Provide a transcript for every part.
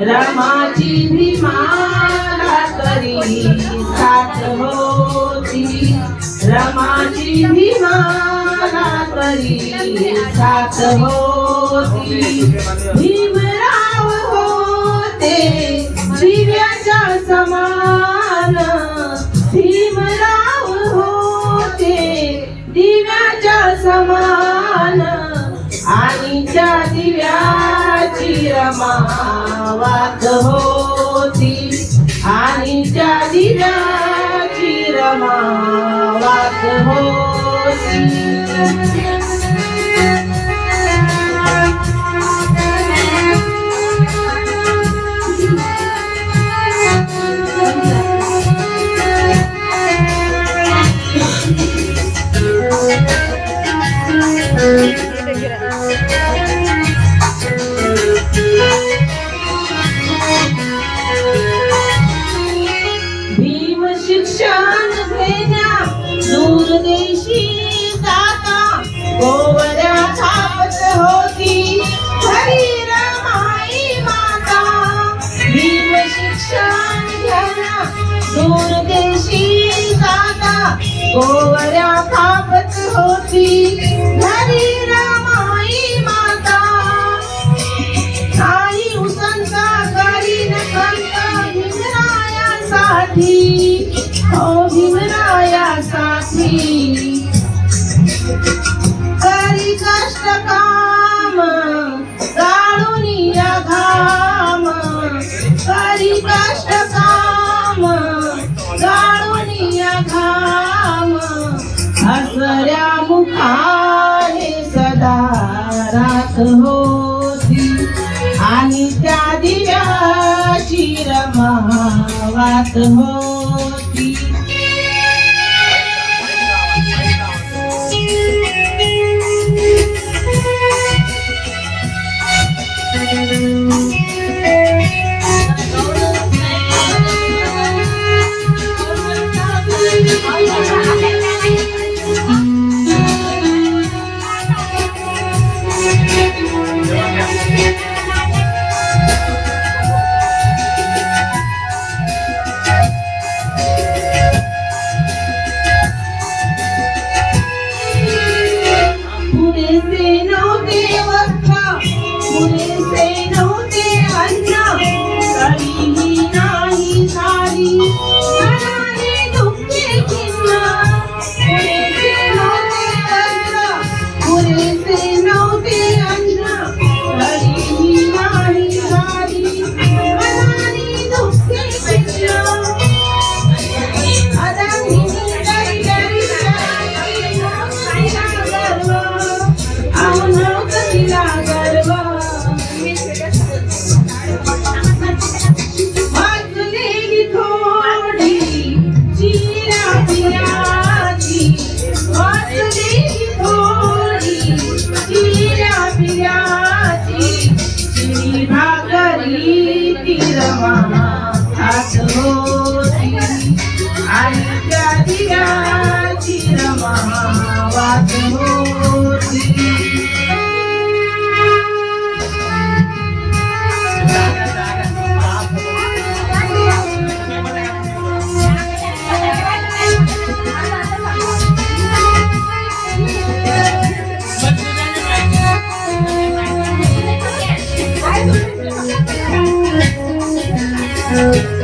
रमाची भीमाला करी साथ होती. रमाची भीमाला करी साथ होती. भीमराव होते. दिव्याच्या समान. भीमराव होते. दिव्याच्या समान. आणि त्या दिव्याची रमावात होती. आणि त्या दिव्याची रमावात होती. थापत होती. हरी रामाई माता. आई उसंता करीन संत भीमरायासाठी हो भीमरायासाठी करी कष्ट काम. रात होती. आणि त्या दिव्याची रमावात होती. हात होती आणि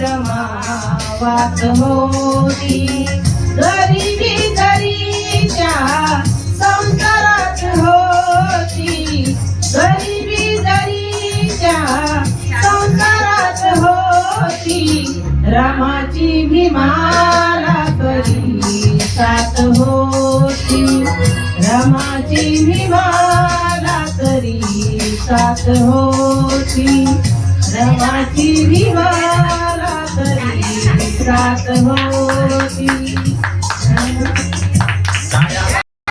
रमावात होती. गरिबी जरीच्या संसारात होती. गरिबी जरीच्या संसारात होती. रामाची भीमाला करी सात होती. रामाची भीमाला करी सात होती. रमाची विवाला तरी विसरात होती